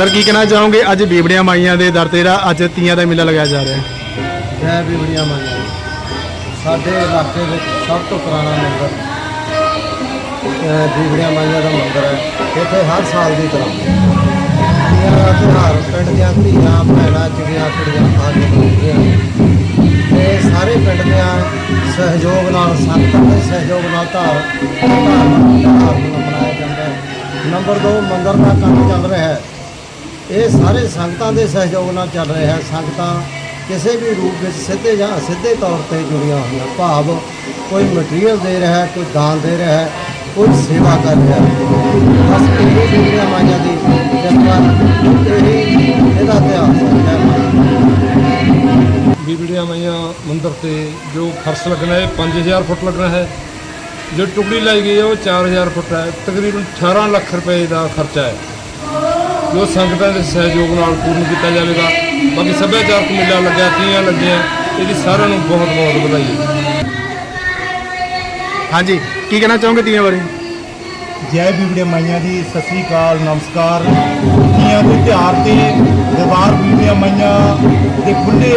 Sir, ਕੀ ਕਹਿਣਾ ਚਾਹੋਗੇ? ਅੱਜ ਬੀਬੜੀਆਂ ਮਾਈਆਂ ਦੇ ਦਰ ਤੇ ਜਿਹੜਾ ਅੱਜ ਤੀਆਂ ਦਾ ਮੇਲਾ ਲਗਾਇਆ ਜਾ ਰਿਹਾ ਹੈ। ਜੈ ਬੀਬੜੀਆਂ ਮਾਈਆਂ ਸਾਡੇ ਇਲਾਕੇ ਵਿੱਚ ਸਭ ਤੋਂ ਪੁਰਾਣਾ ਮੰਦਿਰ, ਅਹ, ਬੀਬੜੀਆਂ ਮਾਈਆਂ ਦਾ ਮੰਦਿਰ ਹੈ। ਇੱਥੇ ਹਰ ਸਾਲ ਦੀ ਤਰ੍ਹਾਂ। ਤੀਆਂ ਦਾ ਤਿਉਹਾਰ ਪਿੰਡ ਦੀਆਂ ਧੀਆਂ, ਭੈਣਾਂ, ਚਿੜੀਆਂ, ਕੁੜੀਆਂ ਆ ਕੇ ਮਨਾਉਂਦੀਆਂ ਤੇ ਸਾਰੇ ਪਿੰਡ ਦੀਆਂ ਸਹਿਯੋਗ ਨਾਲ ਸੰਗਤਾਂ ਦੇ ਸਹਿਯੋਗ ਨਾਲ ਧਾਰ ਧਾਰਮਿਕ ਤਿਉਹਾਰ ਨੂੰ ਮਨਾਇਆ ਜਾਂਦਾ ਹੈ। ਨੰਬਰ 2 ਮੰਦਿਰ ਦਾ ਕੰਮ ਚੱਲ ਰਿਹਾ ਹੈ। ਇਹ ਸਾਰੇ ਸੰਗਤਾਂ ਦੇ ਸਹਿਯੋਗ ਨਾਲ ਚੱਲ ਰਿਹਾ ਹੈ ਸੰਗਤਾਂ ਕਿਸੇ ਵੀ ਰੂਪ ਵਿੱਚ ਸਿੱਧੇ ਜਾਂ ਅਸਿੱਧੇ ਤੌਰ ਤੇ ਜੁੜੀਆਂ ਹੋਈਆਂ। ਭਾਵ ਕੋਈ ਮਟੀਰੀਅਲ ਦੇ ਰਿਹਾ ਹੈ, ਕੋਈ ਦਾਨ ਦੇ ਰਿਹਾ ਹੈ, ਕੋਈ ਸੇਵਾ ਕਰ ਰਿਹਾ ਬਸ ਇਹ ਜਿਹੜੀਆਂ ਮਾਈਆਂ ਦੀ ਕਿਰਪਾ ਇਹ ਇਹਦਾ ਇਤਿਹਾਸ ਹੈ। ਬੀਬੜੀਆਂ ਮਾਈਆਂ ਮੰਦਰ ਤੇ ਜੋ ਫਰਸ਼ ਲੱਗਣਾ ਹੈ 5000 ਫੁੱਟ ਲੱਗਣਾ ਹੈ। ਜੋ ਟੁਕੜੀ ਲਾਈ ਗਈ ਹੈ, ਉਹ 4000 ਫੁੱਟ ਹੈ। ਤਕਰੀਬਨ 18 ਲੱਖ ਰੁਪਏ ਦਾ ਖਰਚਾ ਹੈ। ਜੋ ਸੰਗਤਾਂ ਦੇ ਸਹਿਯੋਗ ਨਾਲ ਪੂਰਨ ਕੀਤਾ ਜਾਵੇਗਾ। ਬਾਕੀ ਸੱਭਿਆਚਾਰਕ ਮੇਲਾ ਲੱਗਿਆ ਤੀਆਂ ਲੱਗੀਆਂ ਇਹਦੀ ਸਾਰਿਆਂ ਨੂੰ ਬਹੁਤ ਬਹੁਤ ਵਧਾਈ ਹਾਂਜੀ ਕੀ ਕਹਿਣਾ ਚਾਹੋਗੇ ਤੀਆਂ ਬਾਰੇ? ਜੈ ਬੀਬੜੇ ਮਾਈਆਂ ਦੀ ਸਤਿ ਸ੍ਰੀ ਅਕਾਲ ਨਮਸਕਾਰ। ਤੀਆਂ ਦੇ ਤਿਉਹਾਰ ਤੇ ਦਰਬਾਰ ਬੀਬੜੀਆਂ ਮਾਈਆਂ ਦੇ ਖੁੱਲੇ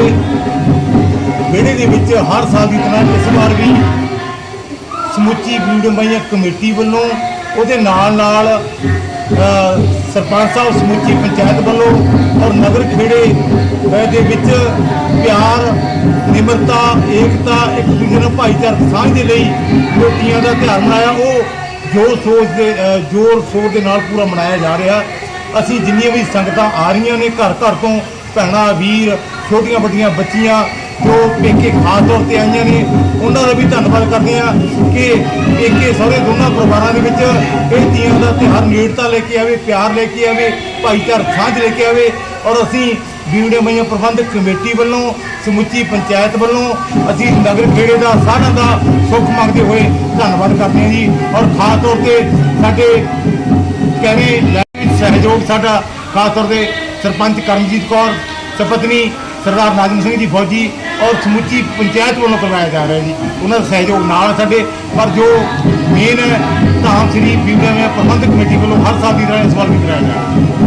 ਵਿਹੜੇ ਦੇ ਵਿੱਚ ਹਰ ਸਾਲ ਦੀ ਤਰ੍ਹਾਂ ਇਸ ਵਾਰ ਵੀ ਸਮੁੱਚੀ ਬੀਬੜੇ ਮਾਈਆਂ ਕਮੇਟੀ ਵੱਲੋਂ ਉਹਦੇ ਨਾਲ ਨਾਲ ਸਰਪੰਚ ਸਾਹਿਬ, ਸਮੁੱਚੀ ਪੰਚਾਇਤ ਵੱਲੋਂ ਔਰ ਨਗਰ ਖੇੜੇ ਦੇ ਵਿੱਚ ਪਿਆਰ, ਨਿਮਰਤਾ, ਏਕਤਾ, ਇੱਕ ਦੂਜੇ ਨਾਲ ਭਾਈਚਾਰਕ ਸਾਂਝ ਦੇ ਲਈ ਜੋ ਤੀਆਂ ਦਾ ਤਿਉਹਾਰ ਮਨਾਇਆ। ਉਹ ਜੋਰ ਸੋਚ ਦੇ ਜੋਰ ਸ਼ੋਰ ਦੇ ਨਾਲ ਪੂਰਾ ਮਨਾਇਆ ਜਾ ਰਿਹਾ। ਅਸੀਂ ਜਿੰਨੀਆਂ ਵੀ ਸੰਗਤਾਂ ਆ ਰਹੀਆਂ ਨੇ ਘਰ ਘਰ ਤੋਂ, ਭੈਣਾਂ, ਵੀਰ ਛੋਟੀਆਂ ਵੱਡੀਆਂ ਬੱਚੀਆਂ ਜੋ ਪੇਕੇ ਖਾਸ ਤੌਰ ਤੇ ਆਈਆਂ ਨੇ, ਉਹਨਾਂ ਦਾ ਵੀ ਧੰਨਵਾਦ ਕਰਦੇ ਆ ਕਿ ਪੇਕੇ ਸਾਰੇ ਦੋਨਾਂ ਪਰਿਵਾਰਾਂ ਦੇ ਵਿੱਚ ਇਹ ਤੀਆਂ ਦਾ ਤਿਉਹਾਰ ਨੇੜਤਾ ਲੈ ਕੇ ਆਵੇ, ਪਿਆਰ ਲੈ ਕੇ ਆਵੇ ਭਾਈਚਾਰਕ ਸਾਂਝ ਲੈ ਕੇ ਆਵੇ ਔਰ ਅਸੀਂ ਬੀਵੜੇ ਮਈਆਂ ਪ੍ਰਬੰਧਕ ਕਮੇਟੀ ਵੱਲੋਂ, ਸਮੁੱਚੀ ਪੰਚਾਇਤ ਵੱਲੋਂ, ਅਸੀਂ ਨਗਰ ਖੇੜੇ ਦਾ, ਸਾਰਿਆਂ ਦਾ ਸੁੱਖ ਮੰਗਦੇ ਹੋਏ ਧੰਨਵਾਦ ਕਰਦੇ ਹਾਂ ਜੀ। ਔਰ ਖਾਸ ਤੌਰ ਤੇ ਸਾਡੇ ਕਹਿੰਦੇ ਲੈ ਸਹਿਯੋਗ ਸਾਡਾ, ਖਾਸ ਤੌਰ ਤੇ ਸਰਪੰਚ ਕਰਮਜੀਤ ਕੌਰ, ਸਪਤਨੀ ਸਰਦਾਰ ਨਾਜ਼ਮ ਸਿੰਘ ਜੀ ਫੌਜੀ ਔਰ ਸਮੁੱਚੀ ਪੰਚਾਇਤ ਵੱਲੋਂ ਕਰਵਾਇਆ ਜਾ ਰਿਹਾ ਜੀ। ਉਹਨਾਂ ਦਾ ਸਹਿਯੋਗ ਨਾਲ ਹੈ ਸਾਡੇ, ਪਰ ਜੋ ਮੇਨ ਹੈ ਧਾਮ ਸ੍ਰੀ ਬੀਬੀਆਂ ਪ੍ਰਬੰਧਕ ਕਮੇਟੀ ਵੱਲੋਂ ਹਰ ਸਾਲ ਦੀ ਤਰ੍ਹਾਂ ਇਸ ਵਾਰ ਵੀ ਕਰਾਇਆ ਜਾ ਰਿਹਾ।